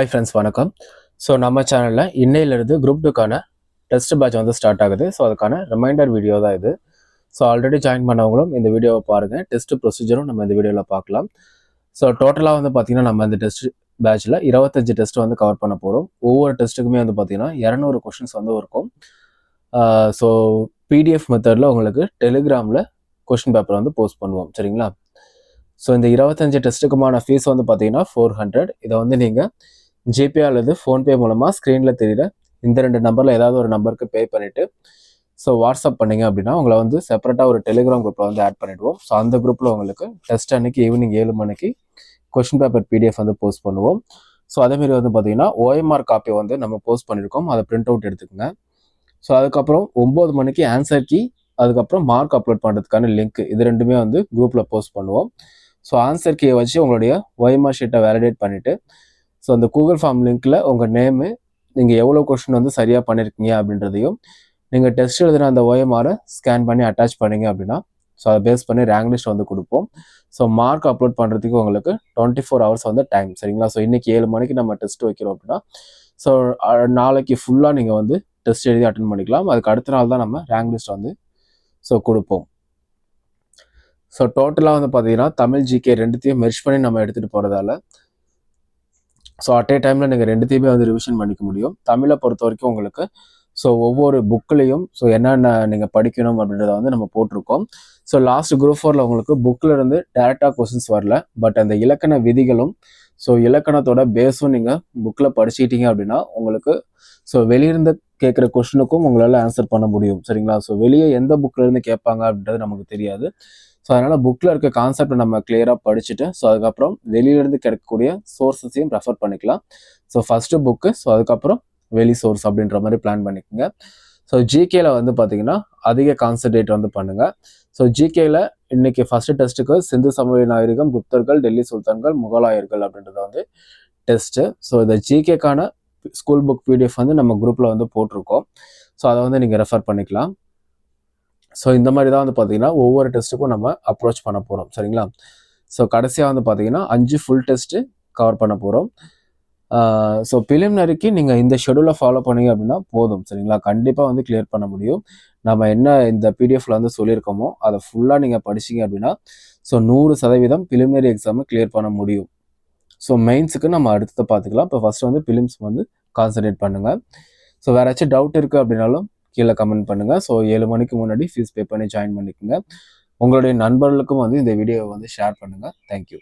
Hi friends வணக்கம். So நம்ம சேனலில் இன்னையிலிருந்து குரூப் டூக்கான டெஸ்ட் பேட்ச் வந்து ஸ்டார்ட் ஆகுது. ஸோ அதுக்கான ரிமைண்டர் வீடியோ தான் இது. ஸோ ஆல்ரெடி ஜாயின் பண்ணவங்களும் இந்த வீடியோவை பாருங்கள் டெஸ்ட் ப்ரொசீஜரும் நம்ம இந்த வீடியோவில் பார்க்கலாம். ஸோ டோட்டலாக வந்து பார்த்திங்கன்னா நம்ம இந்த டெஸ்ட் பேட்ச்சில் இருபத்தஞ்சு டெஸ்ட் வந்து கவர் பண்ண போகிறோம் ஒவ்வொரு டெஸ்ட்டுக்குமே வந்து பார்த்திங்கன்னா இரநூறு கொஷின்ஸ் வந்து இருக்கும். ஸோ பிடிஎஃப் மெத்தடில் உங்களுக்கு டெலிகிராமில் கொஷின் பேப்பர் வந்து போஸ்ட் பண்ணுவோம். சரிங்களா? ஸோ இந்த இருபத்தஞ்சு டெஸ்ட்டுக்குமான ஃபீஸ் வந்து பார்த்தீங்கன்னா ஃபோர் ஹண்ட்ரட் இதை வந்து நீங்கள் ஜிபே அல்லது ஃபோன்பே மூலமாக ஸ்க்ரீனில் தெரியுற இந்த ரெண்டு நம்பரில் ஏதாவது ஒரு நம்பருக்கு பே பண்ணிவிட்டு ஸோ வாட்ஸ்அப் பண்ணிங்க அப்படின்னா உங்களை வந்து செப்பரேட்டாக ஒரு டெலிகிராம் குரூப்பில் வந்து ஆட் பண்ணிவிடுவோம் ஸோ அந்த குரூப்பில் உங்களுக்கு டெஸ்ட் அன்னைக்கு ஈவினிங் ஏழு மணிக்கு கொஷின் பேப்பர் பிடிஎஃப் வந்து போஸ்ட் பண்ணுவோம். ஸோ அதேமாரி வந்து பார்த்தீங்கன்னா ஓஎம்ஆர் காப்பி வந்து நம்ம போஸ்ட் பண்ணியிருக்கோம் அதை பிரிண்ட் அவுட் எடுத்துக்கோங்க. ஸோ அதுக்கப்புறம் ஒம்பது மணிக்கு ஆன்சர் கீ அதுக்கப்புறம் மார்க் அப்லோட் பண்ணுறதுக்கான லிங்க் இது ரெண்டுமே வந்து குரூப்பில் போஸ்ட் பண்ணுவோம். ஸோ ஆன்சர் கீயை வச்சு உங்களுடைய ஒய்மா ஷீட்டை வேலிடேட் பண்ணிவிட்டு ஸோ அந்த கூகுள் ஃபார்ம் லிங்க்கில் உங்கள் நேமு நீங்கள் எவ்வளோ கொஷின் வந்து சரியாக பண்ணியிருக்கீங்க அப்படின்றதையும் நீங்கள் டெஸ்ட் எழுதின அந்த ஓஎம்ஆரை ஸ்கேன் பண்ணி அட்டாச் பண்ணீங்க அப்படின்னா ஸோ அதை பேஸ் பண்ணி ரேங்க் லிஸ்ட் வந்து கொடுப்போம். ஸோ மார்க் அப்லோட் பண்ணுறதுக்கு உங்களுக்கு டுவெண்ட்டி ஃபோர் ஹவர்ஸ் வந்து டைம் சரிங்களா? ஸோ இன்றைக்கி ஏழு மணிக்கு நம்ம டெஸ்ட் வைக்கிறோம் அப்படின்னா ஸோ நாளைக்கு ஃபுல்லாக நீங்கள் வந்து டெஸ்ட் எழுதி அட்டன் பண்ணிக்கலாம். அதுக்கு அடுத்த நாள் தான் நம்ம ரேங்க் லிஸ்ட் வந்து ஸோ கொடுப்போம். ஸோ டோட்டலாக வந்து பார்த்தீங்கன்னா தமிழ் ஜிகே ரெண்டுத்தையும் மெர்ச் பண்ணி நம்ம எடுத்துகிட்டு போகிறதால ஸோ அட் ஏ டைமில் நீங்கள் ரெண்டுத்தையுமே வந்து ரிவிஷன் பண்ணிக்க முடியும். தமிழை பொறுத்த வரைக்கும் உங்களுக்கு ஸோ ஒவ்வொரு புக்லேயும் ஸோ என்னென்ன நீங்கள் படிக்கணும் அப்படின்றத வந்து நம்ம போட்டிருக்கோம். ஸோ லாஸ்ட் குரூப் ஃபோரில் உங்களுக்கு புக்கில் இருந்து டேரெக்டாக கொஸ்டின்ஸ் வரல. பட் அந்த இலக்கண விதிகளும் ஸோ இலக்கணத்தோட பேஸும் நீங்கள் புக்கில் படிச்சுக்கிட்டீங்க அப்படின்னா உங்களுக்கு ஸோ வெளியிருந்து கேட்குற கொஸ்டினுக்கும் உங்களால் ஆன்சர் பண்ண முடியும். சரிங்களா? ஸோ வெளியே எந்த புக்கில் இருந்து கேட்பாங்க அப்படின்றது நமக்கு தெரியாது. ஸோ அதனால் புக்கில் இருக்க கான்செப்டை நம்ம கிளியராக படிச்சுட்டு ஸோ அதுக்கப்புறம் வெளியிலேருந்து கிடைக்கக்கூடிய சோர்ஸஸையும் ரெஃபர் பண்ணிக்கலாம். ஸோ ஃபஸ்ட்டு புக்கு ஸோ அதுக்கப்புறம் வெளி சோர்ஸ் அப்படின்ற மாதிரி பிளான் பண்ணிக்கோங்க. ஸோ ஜிகேல வந்து பார்த்தீங்கன்னா அதிக கான்சன்ட்ரேட் வந்து பண்ணுங்கள் ஸோ ஜிகேல இன்னைக்கு ஃபர்ஸ்ட் டெஸ்ட்டுக்கு சிந்து சமவெளி நாயகம் குப்தர்கள் டெல்லி சுல்தான்கள் முகலாயர்கள் அப்படின்றத வந்து டெஸ்ட்டு ஸோ இந்த ஜிகேக்கான ஸ்கூல் புக் பிடிஎஃப் வந்து நம்ம குரூப்பில் வந்து போட்டிருக்கோம். ஸோ அதை வந்து நீங்கள் ரெஃபர் பண்ணிக்கலாம். ஸோ இந்த மாதிரி தான் வந்து பார்த்தீங்கன்னா ஒவ்வொரு டெஸ்ட்டுக்கும் நம்ம அப்ரோச் பண்ண போகிறோம் சரிங்களா? ஸோ கடைசியாக வந்து பார்த்தீங்கன்னா அஞ்சு ஃபுல் டெஸ்ட்டு கவர் பண்ண போகிறோம் ஸோ பிலிமினரிக்கு நீங்கள் இந்த ஷெடியூலை ஃபாலோ பண்ணீங்க அப்படின்னா போதும். சரிங்களா? கண்டிப்பாக வந்து கிளியர் பண்ண முடியும். நம்ம என்ன இந்த பிடிஎஃப்ல வந்து சொல்லியிருக்கோமோ அதை ஃபுல்லாக நீங்கள் படிச்சீங்க அப்படின்னா ஸோ நூறு சதவீதம் பிலிமினரி எக்ஸாமை கிளியர் பண்ண முடியும். ஸோ மெயின்ஸுக்கு நம்ம அடுத்ததை பார்த்துக்கலாம். இப்போ ஃபஸ்ட்டு வந்து பிலிம்ஸ் வந்து கான்சன்ட்ரேட் பண்ணுங்கள் ஸோ வேறு ஏதாச்சும் டவுட் இருக்குது அப்படின்னாலும் கீழே கமெண்ட் பண்ணுங்கள் ஸோ ஏழு மணிக்கு முன்னாடி ஃபீஸ் பே பண்ணி ஜாயின் பண்ணிக்கோங்க. உங்களுடைய நண்பர்களுக்கும் வந்து இந்த வீடியோவை வந்து ஷேர் பண்ணுங்கள் தேங்க்யூ